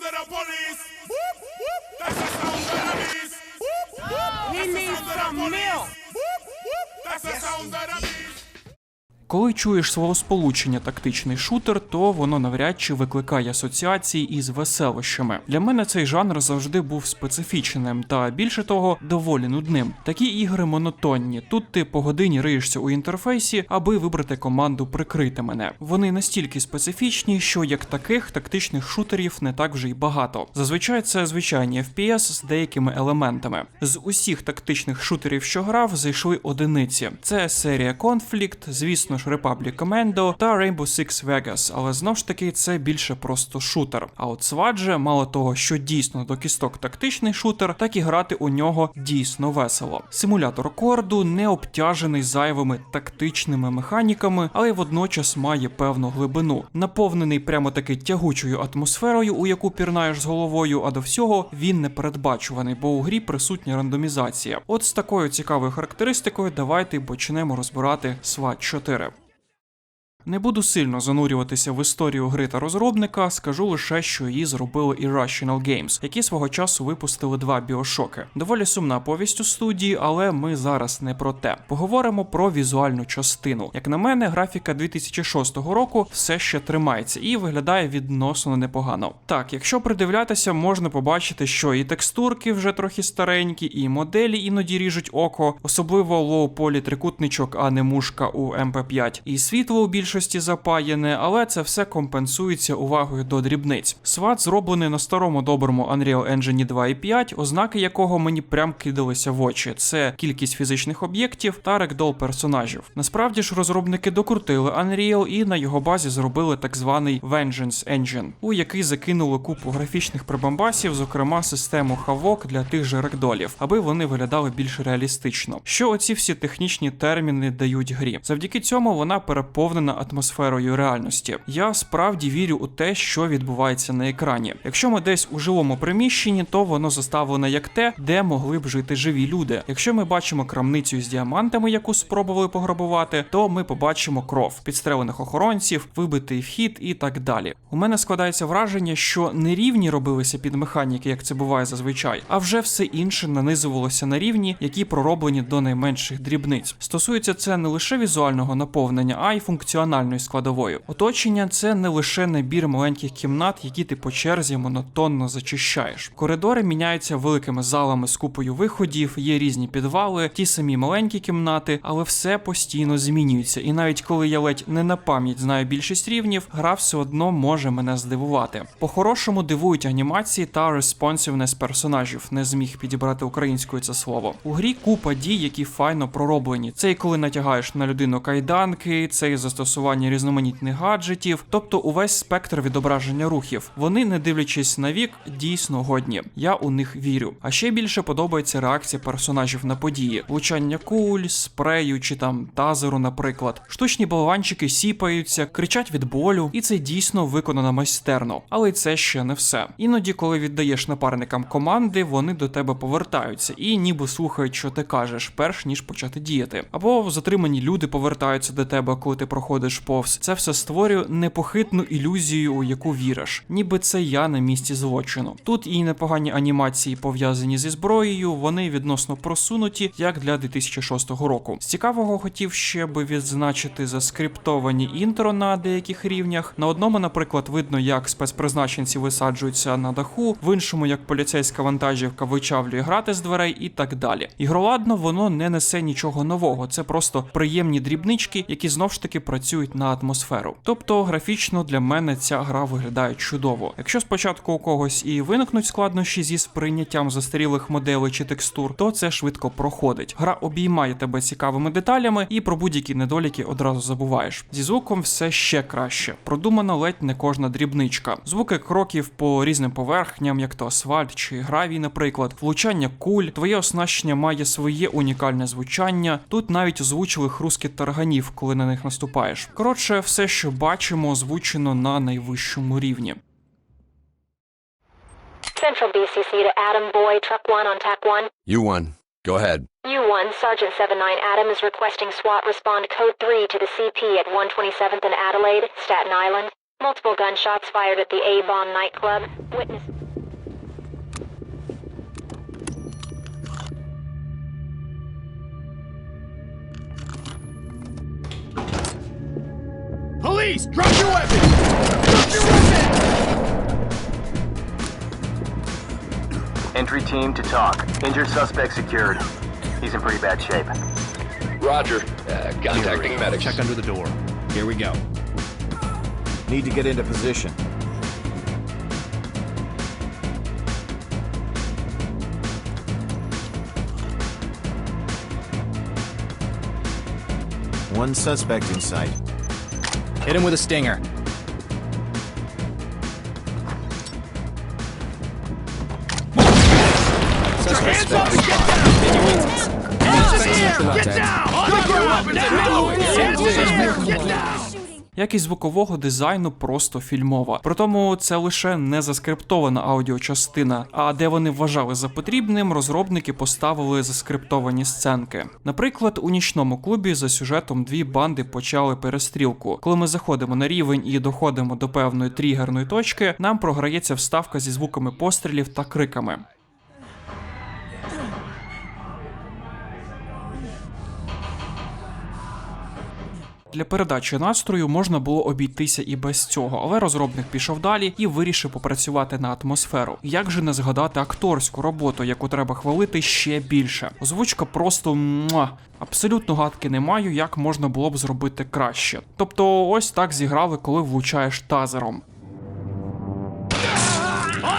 that the bullet. Коли чуєш словосполучення тактичний шутер, то воно навряд чи викликає асоціації із веселощами. Для мене цей жанр завжди був специфічним та більше того, доволі нудним. Такі ігри монотонні. Тут ти по годині риєшся у інтерфейсі, аби вибрати команду прикрити мене. Вони настільки специфічні, що як таких тактичних шутерів не так вже й багато. Зазвичай це звичайні FPS з деякими елементами. З усіх тактичних шутерів, що грав, зайшли одиниці. Це серія Conflict, звісно Republic Commando та Rainbow Six Vegas, але знов ж таки це більше просто шутер. А от SWAT же, мало того, що дійсно до кісток тактичний шутер, так і грати у нього дійсно весело. Симулятор корду не обтяжений зайвими тактичними механіками, але водночас має певну глибину, наповнений прямо таки тягучою атмосферою, у яку пірнаєш з головою, а до всього він не передбачуваний, бо у грі присутня рандомізація. От з такою цікавою характеристикою давайте почнемо розбирати SWAT 4. Не буду сильно занурюватися в історію гри та розробника, скажу лише, що її зробили Irrational Games, які свого часу випустили два біошоки. Доволі сумна повість у студії, але ми зараз не про те. Поговоримо про візуальну частину. Як на мене, графіка 2006 року все ще тримається і виглядає відносно непогано. Так, якщо придивлятися, можна побачити, що і текстурки вже трохи старенькі, і моделі іноді ріжуть око, особливо лоу-полі трикутничок, а не мушка у МП5. І світло у більшості запаяне, але це все компенсується увагою до дрібниць. SWAT зроблений на старому доброму Unreal Engine 2.5, ознаки якого мені прям кидалися в очі. Це кількість фізичних об'єктів та рекдол персонажів. Насправді ж розробники докрутили Unreal і на його базі зробили так званий Vengeance Engine, у який закинули купу графічних прибамбасів, зокрема систему Havok для тих же рекдолів, аби вони виглядали більш реалістично. Що оці всі технічні терміни дають грі? Завдяки цьому вона переповнена атмосферою реальності. Я справді вірю у те, що відбувається на екрані. Якщо ми десь у жилому приміщенні, то воно заставлене як те, де могли б жити живі люди. Якщо ми бачимо крамницю з діамантами, яку спробували пограбувати, то ми побачимо кров, підстрелених охоронців, вибитий вхід і так далі. У мене складається враження, що не рівні робилися під механіки, як це буває зазвичай, а вже все інше нанизувалося на рівні, які пророблені до найменших дрібниць. Стосується це не лише візуального наповнення, а й функціональної складової. Оточення це не лише набір маленьких кімнат, які ти по черзі монотонно зачищаєш. Коридори міняються великими залами з купою виходів, є різні підвали, ті самі маленькі кімнати, але все постійно змінюється. І навіть коли я ледь не на пам'ять знаю більшість рівнів, гра все одно може мене здивувати. По-хорошому дивують анімації та респонсивнес персонажів. Не зміг підібрати українською це слово. У грі купа дій, які файно пророблені. Це і коли натягаєш на людину кайданки, це і застосування різноманітних гаджетів, тобто увесь спектр відображення рухів. Вони, не дивлячись на вік, дійсно годні. Я у них вірю. А ще більше подобається реакція персонажів на події: влучання куль, спрею чи там тазеру, наприклад. Штучні болванчики сіпаються, кричать від болю, і це дійсно виконано майстерно. Але це ще не все. Іноді, коли віддаєш напарникам команди, вони до тебе повертаються і ніби слухають, що ти кажеш, перш ніж почати діяти. Або затримані люди повертаються до тебе, коли ти проходиш повз. Це все створює непохитну ілюзію, у яку віриш, ніби це я на місці злочину. Тут і непогані анімації пов'язані зі зброєю, вони відносно просунуті, як для 2006 року. З цікавого хотів ще би відзначити заскриптовані інтро на деяких рівнях. На одному, наприклад, видно, як спецпризначенці висаджуються на даху, в іншому, як поліцейська вантажівка вичавлює грати з дверей і так далі. Ігроладно воно не несе нічого нового, це просто приємні дрібнички, які знов ж таки працюють на атмосферу. Тобто графічно для мене ця гра виглядає чудово. Якщо спочатку у когось і виникнуть складнощі зі сприйняттям застарілих моделей чи текстур, то це швидко проходить. Гра обіймає тебе цікавими деталями, і про будь-які недоліки одразу забуваєш. Зі звуком все ще краще. Продумана ледь не кожна дрібничка. Звуки кроків по різним поверхням, як то асфальт чи гравій, наприклад, влучання куль, твоє оснащення має своє унікальне звучання. Тут навіть озвучили хрускіт тарганів, коли на них наступаєш. Коротше, все, що бачимо, озвучено на найвищому рівні. Central BCC to Adam Boy, Truck 1 on TAC 1. You won. Go ahead. U1, Sergeant 79 Adam is requesting SWAT respond code 3 to the CP at 127th and Adelaide, Staten Island. Multiple gunshots fired at the Avon nightclub. Witness. Police, drop your weapon! Drop your weapon! Entry team to talk. Injured suspect secured. He's in pretty bad shape. Roger. Uh, contacting medics. Check under the door. Here we go. Need to get into position. One suspect in sight. Hit him with a stinger. Hands up and get down! Hands in the air! Get down! Drop your weapons now! Hands in the air! Get down! Якість звукового дизайну просто фільмова. Притому це лише не заскриптована аудіочастина, а де вони вважали за потрібним, розробники поставили заскриптовані сценки. Наприклад, у нічному клубі за сюжетом дві банди почали перестрілку. Коли ми заходимо на рівень і доходимо до певної тригерної точки, нам програється вставка зі звуками пострілів та криками. Для передачі настрою можна було обійтися і без цього, але розробник пішов далі і вирішив попрацювати на атмосферу. Як же не згадати акторську роботу, яку треба хвалити ще більше? Озвучка просто муа. Абсолютно гадки не маю, як можна було б зробити краще. Тобто, ось так зіграли, коли влучаєш тазером.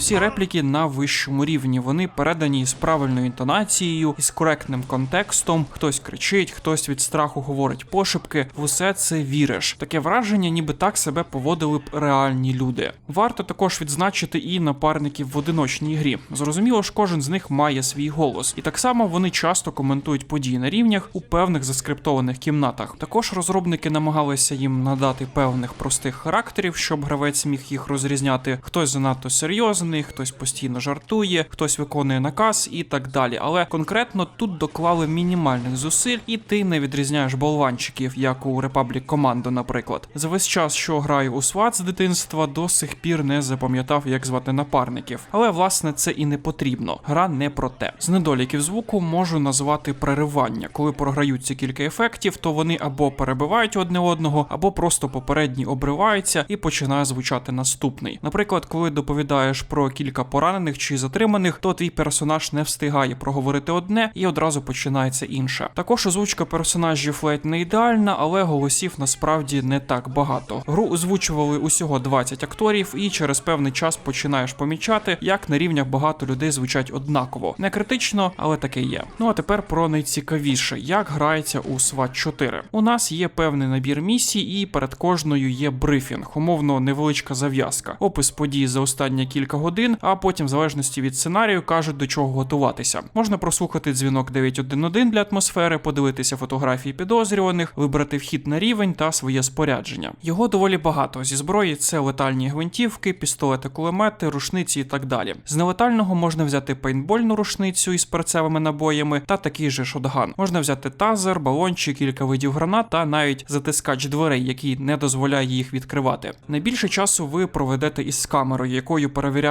Всі репліки на вищому рівні. Вони передані з правильною інтонацією, із коректним контекстом. Хтось кричить, хтось від страху говорить пошепки. В усе це віриш. Таке враження, ніби так себе поводили б реальні люди. Варто також відзначити і напарників в одиночній грі. Зрозуміло ж, кожен з них має свій голос, і так само вони часто коментують події на рівнях у певних заскриптованих кімнатах. Також розробники намагалися їм надати певних простих характерів, щоб гравець міг їх розрізняти. Хтось занадто серйозний, хтось постійно жартує, хтось виконує наказ і так далі. Але конкретно тут доклали мінімальних зусиль, і ти не відрізняєш болванчиків, як у Republic Commando, наприклад. За весь час, що граю у SWAT з дитинства, до сих пір не запам'ятав, як звати напарників. Але власне це і не потрібно. Гра не про те. З недоліків звуку можу назвати переривання. Коли програються кілька ефектів, то вони або перебивають одне одного, або просто попередній обривається і починає звучати наступний. Наприклад, коли доповідаєш про кілька поранених чи затриманих, то твій персонаж не встигає проговорити одне і одразу починається інше. Також озвучка персонажів ледь не ідеальна, але голосів насправді не так багато. Гру озвучували усього 20 акторів, і через певний час починаєш помічати, як на рівнях багато людей звучать однаково. Не критично, але таке є. Ну а тепер про найцікавіше, як грається у SWAT 4. У нас є певний набір місій, і перед кожною є брифінг, умовно невеличка зав'язка, опис подій за останні кілька годин, а потім, в залежності від сценарію, кажуть до чого готуватися. Можна прослухати дзвінок 911 для атмосфери, подивитися фотографії підозрюваних, вибрати вхід на рівень та своє спорядження. Його доволі багато. Зі зброї це летальні гвинтівки, пістолети, кулемети, рушниці і так далі. З нелетального можна взяти пейнтбольну рушницю із перцевими набоями та такий же шотган. Можна взяти тазер, балончик, кілька видів гранат та навіть затискач дверей, який не дозволяє їх відкривати. Найбільше часу ви проведете із камерою, якою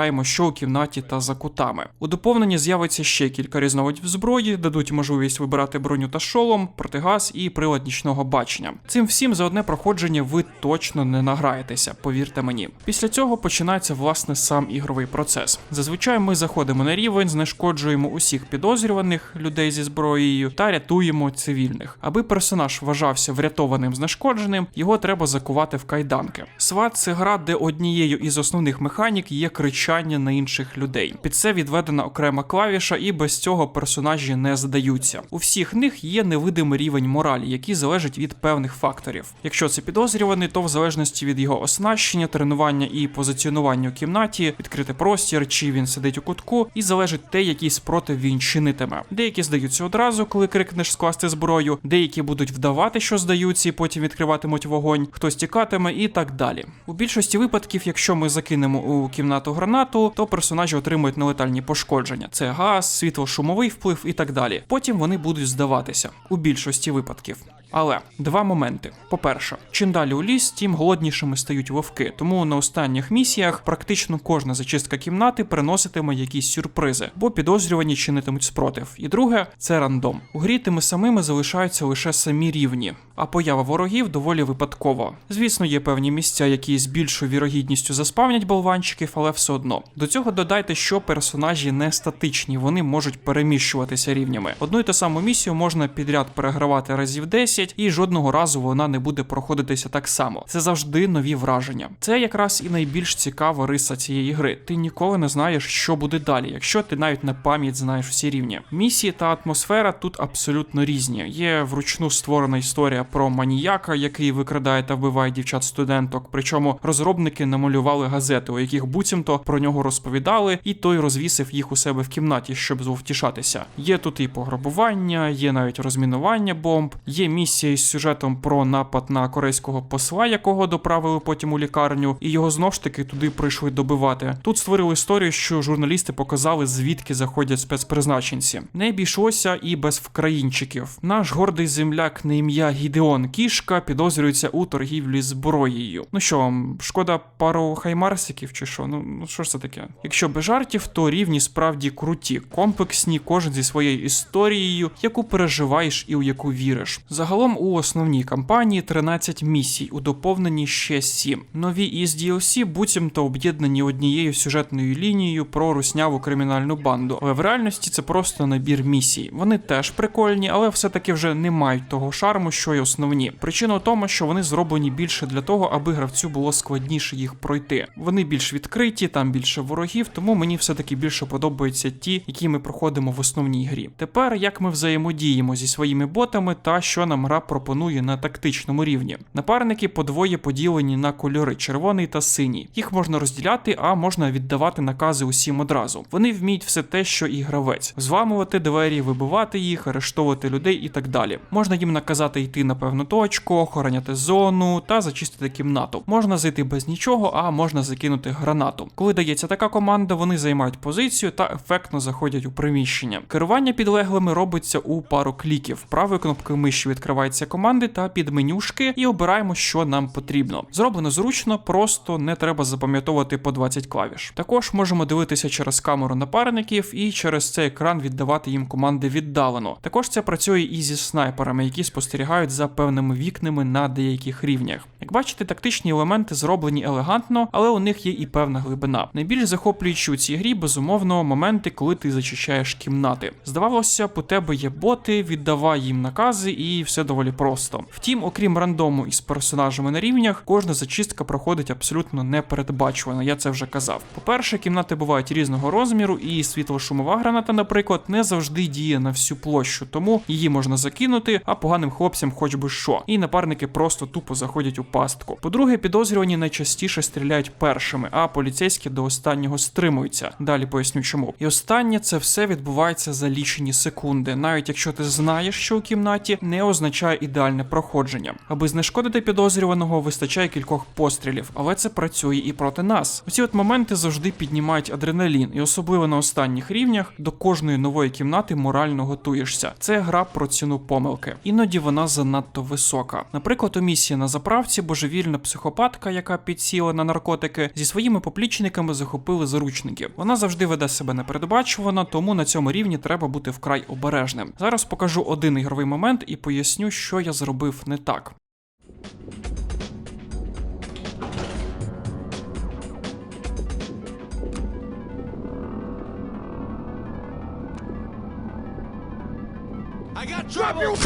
перевіряємо, що у кімнаті та за кутами. У доповненні з'явиться ще кілька різновидів зброї, дадуть можливість вибирати броню та шолом, протигаз і прилад нічного бачення. Цим всім за одне проходження ви точно не награєтеся, повірте мені. Після цього починається власне сам ігровий процес. Зазвичай ми заходимо на рівень, знешкоджуємо усіх підозрюваних людей зі зброєю та рятуємо цивільних. Аби персонаж вважався врятованим знешкодженим, його треба закувати в кайданки. SWAT – це гра, де однією із основних механік є кричання знущання на інших людей. Під це відведена окрема клавіша, і без цього персонажі не здаються. У всіх них є невидимий рівень моралі, який залежить від певних факторів. Якщо це підозрюваний, то в залежності від його оснащення, тренування і позиціонування у кімнаті, відкрити простір, чи він сидить у кутку, і залежить те, який спротив він чинитиме. Деякі здаються одразу, коли крикнеш скласти зброю, деякі будуть вдавати, що здаються, і потім відкриватимуть вогонь, хтось тікатиме і так далі. У більшості випадків, якщо ми закинемо у кімнату гранату, то персонажі отримують нелетальні пошкодження: це газ, світло-шумовий вплив і так далі. Потім вони будуть здаватися у більшості випадків. Але два моменти: по-перше, чим далі у ліс, тим голоднішими стають вовки. Тому на останніх місіях практично кожна зачистка кімнати приноситиме якісь сюрпризи, бо підозрювані чинитимуть спротив. І друге це рандом. У грі тими самими залишаються лише самі рівні, а поява ворогів доволі випадкова. Звісно, є певні місця, які з більшою вірогідністю заспавнять болванчиків, але все одно. До цього додайте, що персонажі не статичні, вони можуть переміщуватися рівнями. Одну і ту саму місію можна підряд перегравати разів 10, і жодного разу вона не буде проходитися так само. Це завжди нові враження. Це якраз і найбільш цікава риса цієї гри. Ти ніколи не знаєш, що буде далі, якщо ти навіть на пам'ять знаєш всі рівні. Місії та атмосфера тут абсолютно різні. Є вручну створена історія про маніяка, який викрадає та вбиває дівчат-студенток. Причому розробники намалювали газети, у яких буцімто про нього розповідали, і той розвісив їх у себе в кімнаті, щоб зовтішатися. Є тут і пограбування, є навіть розмінування бомб, є місія із сюжетом про напад на корейського посла, якого доправили потім у лікарню, і його знов ж таки туди прийшли добивати. Тут створили історію, що журналісти показали, звідки заходять спецпризначенці. Не обійшлося і без вкраїнчиків. Наш гордий земляк на ім'я Гідеон Кішка підозрюється у торгівлі зброєю. Ну що шкода пару хаймарсиків чи що? Ну ну що ж це таке? Якщо без жартів, то рівні справді круті, комплексні, кожен зі своєю історією, яку переживаєш і у яку віриш. Загалом у основній кампанії 13 місій, у доповненні ще 7. Нові із DLC буцімто об'єднані однією сюжетною лінією про русняву кримінальну банду, але в реальності це просто набір місій. Вони теж прикольні, але все-таки вже не мають того шарму, що й основні. Причина в тому, що вони зроблені більше для того, аби гравцю було складніше їх пройти. Вони більш відкриті, там більше ворогів, тому мені все-таки більше подобаються ті, які ми проходимо в основній грі. Тепер як ми взаємодіємо зі своїми ботами та що нам гра пропонує на тактичному рівні. Напарники подвоє поділені на кольори червоний та синій. Їх можна розділяти, а можна віддавати накази усім одразу. Вони вміють все те, що і гравець: зламувати двері, вибивати їх, арештовувати людей і так далі. Можна їм наказати йти на певну точку, охороняти зону та зачистити кімнату. Можна зайти без нічого, а можна закинути гранату. Коли дається така команда, вони займають позицію та ефектно заходять у приміщення. Керування підлеглими робиться у пару кліків. Правою кнопкою миші відкривається команди та під менюшки і обираємо, що нам потрібно. Зроблено зручно, просто не треба запам'ятовувати по 20 клавіш. Також можемо дивитися через камеру напарників і через цей екран віддавати їм команди віддалено. Також це працює і зі снайперами, які спостерігають за певними вікнами на деяких рівнях. Як бачите, тактичні елементи зроблені елегантно, але у них є і певна глибина. Найбільш захоплюючі у цій грі, безумовно, моменти, коли ти зачищаєш кімнати. Здавалося у тебе є боти, віддавай їм накази, і все доволі просто. Втім, окрім рандому із персонажами на рівнях, кожна зачистка проходить абсолютно непередбачувано, я це вже казав. По-перше, кімнати бувають різного розміру, і світлошумова граната, наприклад, не завжди діє на всю площу, тому її можна закинути, а поганим хлопцям хоч би що. І напарники просто тупо заходять у пастку. По-друге, підозрювані найчастіше стріляють першими, а поліцейські до останнього стримуються. Далі поясню чому. І останнє це все відбувається за лічені секунди, навіть якщо ти знаєш, що у кімнаті не означає ідеальне проходження. Аби знешкодити підозрюваного, вистачає кількох пострілів, але це працює і проти нас. Оці от моменти завжди піднімають адреналін, і особливо на останніх рівнях до кожної нової кімнати морально готуєшся. Це гра про ціну помилки. Іноді вона занадто висока. Наприклад, у місії на заправці божевільна психопатка, яка підсіла на наркотики, зі своїми поплічниками захопили заручників. Вона завжди веде себе непередбачувано, тому на цьому рівні треба бути вкрай обережним. Зараз покажу один ігровий момент і поясню, що я зробив не так. I got trouble!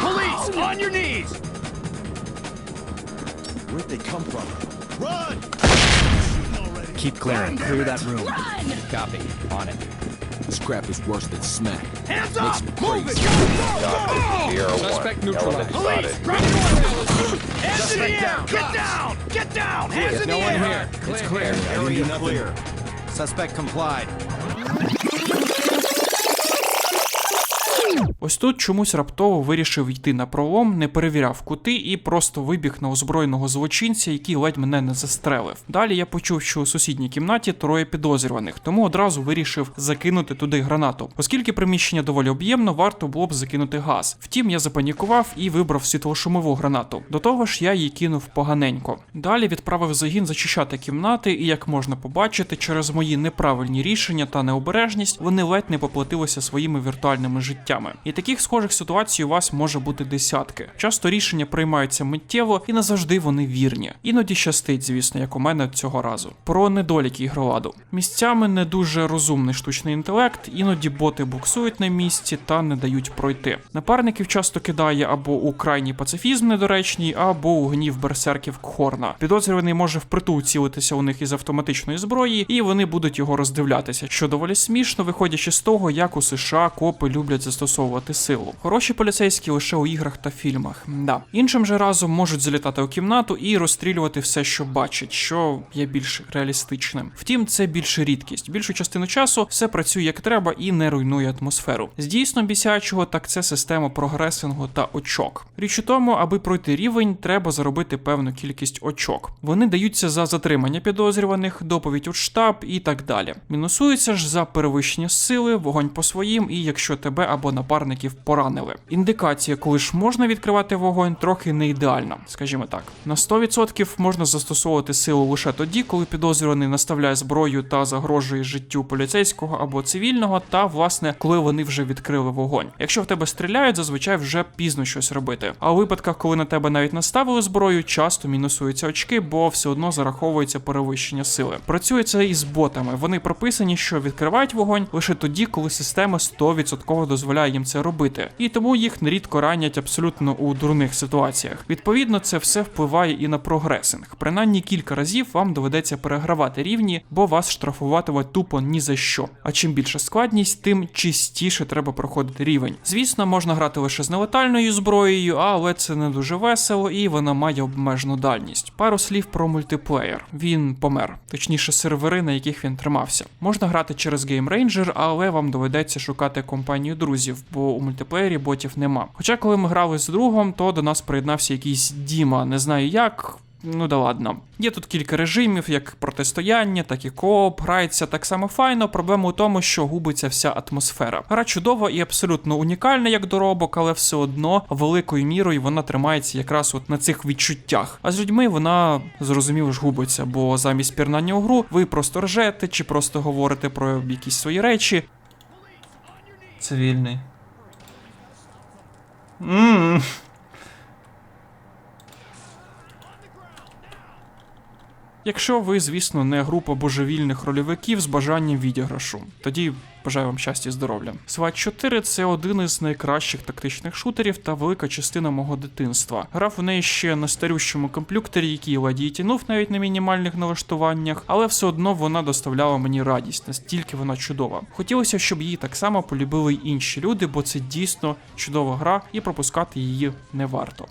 Police, on your knees! Where'd they come from? Keep clearing. Clear that room. Copy. On it. This crap is worse than smack. Hands Makes up! me Move it! crazy. Copy. Sierra 1. Suspect neutralized. spotted. Drop your weapons! Hands in the air! Get down! Get down! Hands in No the one air! here. It's clear. Area clear. Suspect complied. Ось тут чомусь раптово вирішив йти на пролом, не перевіряв кути і просто вибіг на озброєного злочинця, який ледь мене не застрелив. Далі я почув, що у сусідній кімнаті троє підозрюваних, тому одразу вирішив закинути туди гранату. Оскільки приміщення доволі об'ємно, варто було б закинути газ. Втім, я запанікував і вибрав світлошумову гранату. До того ж, я її кинув поганенько. Далі відправив загін зачищати кімнати, і як можна побачити, через мої неправильні рішення та необережність вони ледь не поплатилися своїми віртуальними життями. І таких схожих ситуацій у вас може бути десятки. Часто рішення приймаються миттєво і не завжди вони вірні. Іноді щастить, звісно, як у мене цього разу. Про недоліки ігроладу. Місцями не дуже розумний штучний інтелект, іноді боти буксують на місці та не дають пройти. Напарників часто кидає або у крайній пацифізм недоречній, або у гнів берсерків Кхорна. Підозрюваний може впритул цілитися у них із автоматичної зброї, і вони будуть його роздивлятися, що доволі смішно, виходячи з того, як у США копи люблять застосовувати силу. Хороші поліцейські лише у іграх та фільмах. Да. Іншим же разом можуть залітати у кімнату і розстрілювати все, що бачать, що є більш реалістичним. Втім, це більше рідкість. Більшу частину часу все працює як треба і не руйнує атмосферу. З дійсно бісячого, так це система прогресингу та очок. Річ у тому, аби пройти рівень, треба заробити певну кількість очок. Вони даються за затримання підозрюваних, доповідь у штаб і так далі. Мінусуються ж за перевищення сили, вогонь по своїм, і якщо тебе або напарників поранили. Індикація, коли ж можна відкривати вогонь, трохи не ідеальна, скажімо так. На 100% можна застосовувати силу лише тоді, коли підозрюваний наставляє зброю та загрожує життю поліцейського або цивільного, та власне, коли вони вже відкрили вогонь. Якщо в тебе стріляють, зазвичай вже пізно щось робити. А у випадках, коли на тебе навіть наставили зброю, часто мінусуються очки, бо все одно зараховується перевищення сили. Працює це із ботами. Вони прописані, що відкривають вогонь лише тоді, коли система 100% дозволяє їм це робити, і тому їх нерідко ранять абсолютно у дурних ситуаціях. Відповідно, це все впливає і на прогресинг. Принаймні кілька разів вам доведеться перегравати рівні, бо вас штрафуватимуть тупо ні за що. А чим більша складність, тим чистіше треба проходити рівень. Звісно, можна грати лише з нелетальною зброєю, але це не дуже весело і вона має обмежену дальність. Пару слів про мультиплеєр. Він помер, точніше, сервери, на яких він тримався. Можна грати через Game Ranger, але вам доведеться шукати компанію друзів, бо у мультиплеєрі ботів нема. Хоча, коли ми грали з другом, то до нас приєднався якийсь Діма, не знаю як. Ну да ладно. Є тут кілька режимів, як протистояння, так і кооп, грається так само файно. Проблема у тому, що губиться вся атмосфера. Гра чудова і абсолютно унікальна як доробок, але все одно великою мірою вона тримається якраз от на цих відчуттях. А з людьми вона зрозуміло ж губиться, бо замість пірнання у гру ви просто ржете чи просто говорите про якісь свої речі. Цивільний. Mmm. Якщо ви, звісно, не група божевільних рольовиків з бажанням відіграшу, тоді бажаю вам щастя і здоров'я. SWAT 4 це один із найкращих тактичних шутерів та велика частина мого дитинства. Грав у неї ще на старющому комплюктері, який і тянув навіть на мінімальних налаштуваннях, але все одно вона доставляла мені радість, настільки вона чудова. Хотілося, щоб її так само полюбили й інші люди, бо це дійсно чудова гра, і пропускати її не варто.